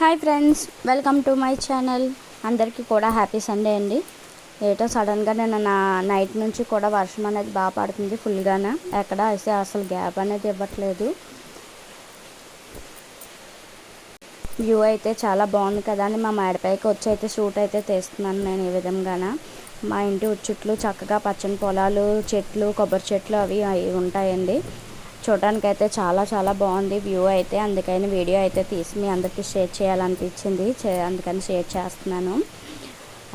Hi friends welcome to my channel. అందరికీ కూడా happy Sunday అండి. ఏటో సడన్గా నేను నా నైట్ నుంచి కూడా వర్షం అనేది బాగా పడుతుంది ఫుల్గానే. ఎక్కడ అయితే అసలు గ్యాప్ అనేది ఇవ్వట్లేదు. వ్యూ అయితే చాలా బాగుంది కదా అని మా మేడపైకి వచ్చి అయితే షూట్ అయితే తీస్తున్నాను నేను ఈ విధంగాన. మా ఇంటి చుట్టూ చక్కగా పచ్చని పొలాలు చెట్లు కొబ్బరి చెట్లు అవి అవి ఉంటాయండి. చూడడానికైతే అయితే చాలా చాలా బాగుంది వ్యూ అయితే. అందుకని వీడియో అయితే తీసి మీ అందరికీ షేర్ చేయాలనిపించింది. అందుకని షేర్ చేస్తున్నాను.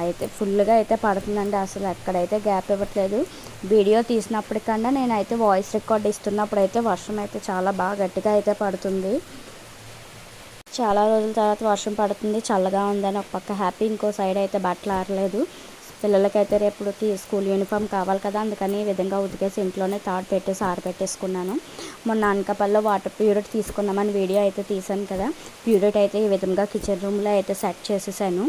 అయితే ఫుల్గా అయితే పడుతుందండి అసలు. ఎక్కడైతే గ్యాప్ ఇవ్వట్లేదు. వీడియో తీసినప్పటికన్నా నేనైతే వాయిస్ రికార్డ్ ఇస్తున్నప్పుడు అయితే వర్షం అయితే చాలా బాగా గట్టిగా అయితే పడుతుంది. చాలా రోజుల తర్వాత వర్షం పడుతుంది. చల్లగా ఉందని ఒక పక్క హ్యాపీ ఇంకో సైడ్ అయితే బట్టలు ఆరలేదు. పిల్లలకైతే రేపుకి స్కూల్ యూనిఫామ్ కావాలి కదా అందుకని ఈ విధంగా ఉతికేసి ఇంట్లోనే తాడు పెట్టేసి ఆరబెట్టేసుకున్నాను మొన్న అనకాపల్లిలో వాటర్ ప్యూరిట్ తీసుకున్నామని వీడియో అయితే తీసాను కదా. ప్యూరిట్ అయితే ఈ విధంగా కిచెన్ రూమ్లో అయితే సెట్ చేసేసాను.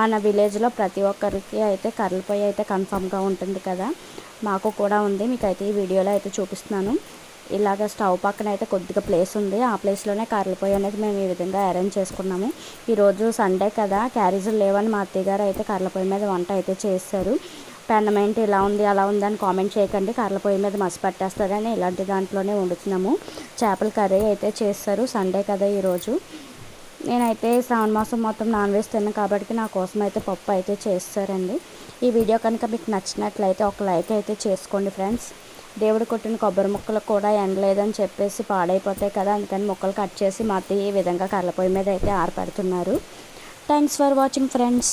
మన విలేజ్లో ప్రతి ఒక్కరికి అయితే కర్రల పొయ్యి అయితే కన్ఫామ్గా ఉంటుంది కదా. మాకు కూడా ఉంది. మీకు అయితే ఈ వీడియోలో అయితే చూపిస్తున్నాను. ఇలాగ స్టవ్ పక్కన అయితే కొద్దిగా ప్లేస్ ఉంది. ఆ ప్లేస్లోనే కర్రల పొయ్యి అనేది మేము ఈ విధంగా అరేంజ్ చేసుకున్నాము. ఈరోజు సండే కదా క్యారేజీలు లేవని మా అత్తయ్య గారు అయితే కర్రల పొయ్యి మీద వంట అయితే చేస్తారు పెన్నమేంటి ఇలా ఉంది అలా ఉంది అని కామెంట్ చేయకండి. కర్రల పొయ్యి మీద మసి పట్టేస్తారని ఇలాంటి దాంట్లోనే వండుతున్నాము. చేపల కర్రీ అయితే చేస్తారు సండే కదా ఈరోజు నేనైతే శ్రావణ మాసం మొత్తం నాన్ వెజ్ తిన్నాను కాబట్టి నా కోసం అయితే పప్పు అయితే చేస్తారండి. ఈ వీడియో కనుక మీకు నచ్చినట్లయితే ఒక లైక్ అయితే చేసుకోండి ఫ్రెండ్స్ దేవుడు కొట్టిన కొబ్బరి ముక్కలు కూడా ఎండలేదని చెప్పేసి పాడైపోతాయి కదా. అందుకని ముక్కలు కట్ చేసి మట్టి ఈ విధంగా కర్రల పొయ్యి మీద అయితే ఆరపెడుతున్నారు. Thanks for watching friends